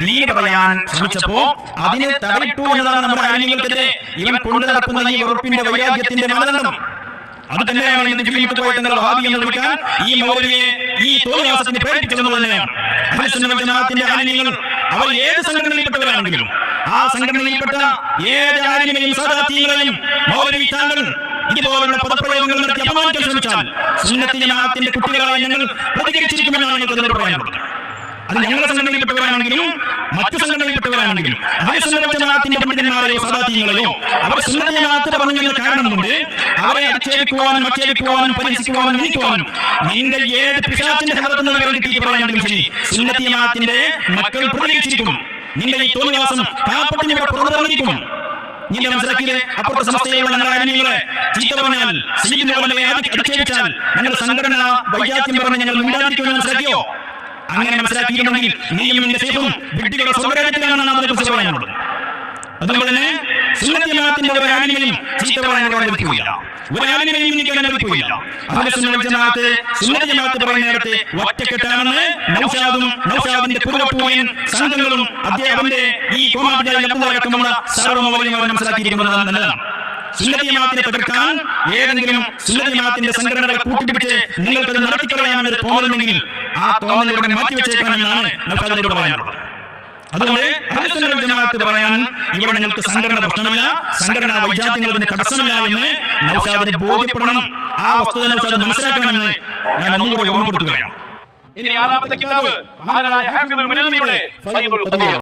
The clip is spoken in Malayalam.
ദീന് പറയാൻ ശ്രമിച്ചപ്പോ അതിനെ തടയിട്ടു എന്നതാണ് നമ്മുടെ കാര്യങ്ങൾക്കെതിരെ ഇവൻ കൊണ്ടു നടക്കുന്ന ഈ ഉറപ്പിന്റെ വൈരാഗ്യത്തിന്റെ മാനദണ്ഡം. അത് തന്നെയാണ് ഇന്ന് പോയിട്ട് നിങ്ങൾ ഹാബി എന്ന് വിളിക്കാൻ ഈ മൗലവിയെ ഈ തോന്നിയാസത്തിന് പ്രേരിപ്പിച്ചതെന്ന് തന്നെയാണ്. ആലിമ്യങ്ങൾ അവർ ഏത് സംഘടനയിൽപ്പെട്ടവരാണെങ്കിലും ആ സംഘടനയിൽപ്പെട്ട ഏത് ആലിമിനെയും സാദാത്യങ്ങളെയും മൗലവി താങ്കൾ ഇതുപോലുള്ള പദപ്രയോഗങ്ങൾ നടത്തി അപമാനിക്കാൻ ശ്രമിച്ചാൽ സുന്നത്തി കുട്ടികളായ ഞങ്ങൾ പ്രതികരിച്ചിരിക്കുമെന്നാണ് ഞങ്ങൾക്ക് പറയാനുള്ളത്. അത് ഞങ്ങളുടെ സംഘടനയിൽപ്പെട്ടവരാണെങ്കിലും അവരെ സംഘടനത്തിന്റെ പണ്ഡിതന്മാരെയോ സദാത്യങ്ങളെയോ അവർ സുന്നതജമാഅത്ത് പറഞ്ഞതിന് കാരണം കൊണ്ട് അവരെ അധിക്ഷേപിക്കുവാനും ആക്ഷേപിക്കുവാനും പരിഹസിക്കുവാനും നീക്കുവാനും നിന്റെ ഏത് പിശാച്ചിന്റെ ഹൃദയത്തിൽ നിന്ന് വിരൽ കിട്ടി സുന്നത്തിയമാത്തിന്റെ മക്കൾ പ്രതികരിച്ചിരിക്കും നിന്റെ ഈ തോന്നിവാസം കാപ്പട്ടിന് ഇവിടെ പുറത്തിറങ്ങിയിരിക്കും നിന്റെ മനസ്സിലാക്കിയത് അപ്പുറത്തെ സമസ്തയിലുള്ള ഞങ്ങളുടെ ആരെങ്കിലും ചീത്ത പറഞ്ഞാൽ പോലെ അധിക്ഷേപിച്ചാൽ സംഘടന വൈജാത്യം പറഞ്ഞ് ഞങ്ങൾ മിണ്ടാതിരിക്കുമെന്ന് മനസ്സിലാക്കിയോ? അങ്ങനെ മനസ്സിലാക്കിയിട്ടുണ്ടെങ്കിൽ നീയും നിന്റെ സേഫും വിഡ്ഢികളുടെ സ്വകാര്യത്തിലാണെന്നാണ് അതിനെ കുറിച്ച് പറയാനുള്ളത്. അതുകൊണ്ട് തന്നെ സുന്നത്തിയമാത്തിന്റെ ഒരു ആനിമയും ചീത്ത പറയാനുള്ള ലഭിക്കുകയില്ല. ഒരു ആനിമയും എനിക്ക് ലഭിക്കുകയില്ല. ജമാഅത്ത് സുന്നത്ത് ജമാഅത്ത് പറയുന്ന നേരത്തെ ഒറ്റക്കെട്ടാണെന്ന് നൌഷാദും നൌഷാദിന്റെ കുറുവപ്പൂയൻ സംഘങ്ങളും അദ്ദേഹത്തിന്റെ ഈ കോമാപിടക്കമുള്ള സർവമൗലിയും അവർ മനസ്സിലാക്കിയിരിക്കുന്നത് നല്ലതാണ്. സുന്നത്തിയമാത്തിനെ തകർക്കാൻ ഏതെങ്കിലും സുന്നത്തിയമാത്തിന്റെ സംഘടനകളെ കൂട്ടിപ്പിടിച്ച് നിങ്ങൾക്കത് നടത്തിക്കളയാമെന്ന് തോന്നുന്നുണ്ടെങ്കിൽ ആ തോന്നലുകളെ മാറ്റിവെച്ചേക്കണമെന്നാണ് നൗഷാദിനോട് പറയാനുള്ളത്. അതുകൊണ്ട് അഹ്ലുസുന്നത്ത് വൽ ജമാഅത്ത് പറയാൻ ഇവിടെ നിങ്ങൾക്ക് സംഘടന പ്രശ്നമില്ല സംഘടനാ വൈജാത്യങ്ങളുടെ തടസ്സമില്ല എന്ന് നൗഷാദിനെ ബോധ്യപ്പെടണം ആ വസ്തുത നൗഷാദ് മനസ്സിലാക്കണമെന്ന് ഞാൻ ഒന്നുകൂടെ ഓർമ്മപ്പെടുത്തുകയാണ്. ഇനി ആറാമത്തെ കിതാബ് മഹാനായ ഹാഫിദുൽ മുനവ്വിയുടെ സയ്യിദുൽ ഖദീർ.